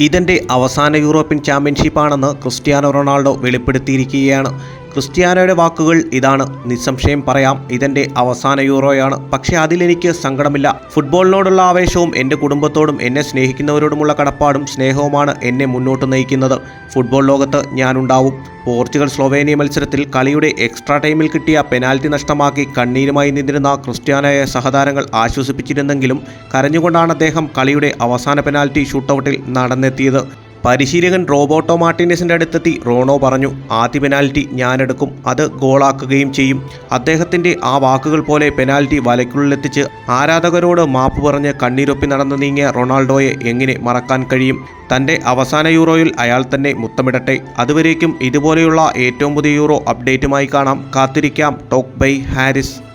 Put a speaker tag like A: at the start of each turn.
A: ഇതെന്റെ അവസാന യൂറോപ്യൻ ചാമ്പ്യൻഷിപ്പാണെന്ന് ക്രിസ്ത്യാനോ റൊണാൾഡോ വെളിപ്പെടുത്തിയിരിക്കുകയാണ്. ക്രിസ്ത്യാനോയുടെ വാക്കുകൾ ഇതാണ്. നിസ്സംശയം പറയാം ഇതെന്റെ അവസാന യൂറോയാണ്. പക്ഷേ അതിലെനിക്ക് സങ്കടമില്ല. ഫുട്ബോളിനോടുള്ള ആവേശവും എന്റെ കുടുംബത്തോടും എന്നെ സ്നേഹിക്കുന്നവരോടുമുള്ള കടപ്പാടും സ്നേഹവുമാണ് എന്നെ മുന്നോട്ട് നയിക്കുന്നത്. ഫുട്ബോൾ ലോകത്ത് ഞാനുണ്ടാവും. പോർച്ചുഗൽ സ്ലോവേനിയ മത്സരത്തിൽ കളിയുടെ എക്സ്ട്രാ ടൈമിൽ കിട്ടിയ പെനാൽറ്റി നഷ്ടമാക്കി കണ്ണീരുമായി നിന്നിരുന്ന ക്രിസ്ത്യാനോയെ സഹതാരങ്ങൾ ആശ്വസിപ്പിച്ചിരുന്നെങ്കിലും കരഞ്ഞുകൊണ്ടാണ് അദ്ദേഹം കളിയുടെ അവസാന പെനാൽറ്റി ഷൂട്ടൌട്ടിൽ നടന്നെത്തിയത്. പരിശീലകൻ റോബോട്ടോ മാർട്ടിനസിന്റെ അടുത്തെത്തി റോണോ പറഞ്ഞു ആദ്യ പെനാൽറ്റി ഞാനെടുക്കും. അത് ഗോളാക്കുകയും ചെയ്യും. അദ്ദേഹത്തിന്റെ ആ വാക്കുകൾ പോലെ പെനാൽറ്റി വലയ്ക്കുള്ളിലെത്തിച്ച് ആരാധകരോട് മാപ്പ് പറഞ്ഞ് കണ്ണീരൊപ്പി നടന്നു നീങ്ങിയ റൊണാൾഡോയെ എങ്ങനെ മറക്കാൻ കഴിയും? തന്റെ അവസാന യൂറോയിൽ അയാൾ തന്നെ മുത്തമിടട്ടെ. അതുവരേക്കും ഇതുപോലെയുള്ള ഏറ്റവും പുതിയ യൂറോ അപ്ഡേറ്റുമായി കാണാം. കാത്തിരിക്കാം. Talk by Haris.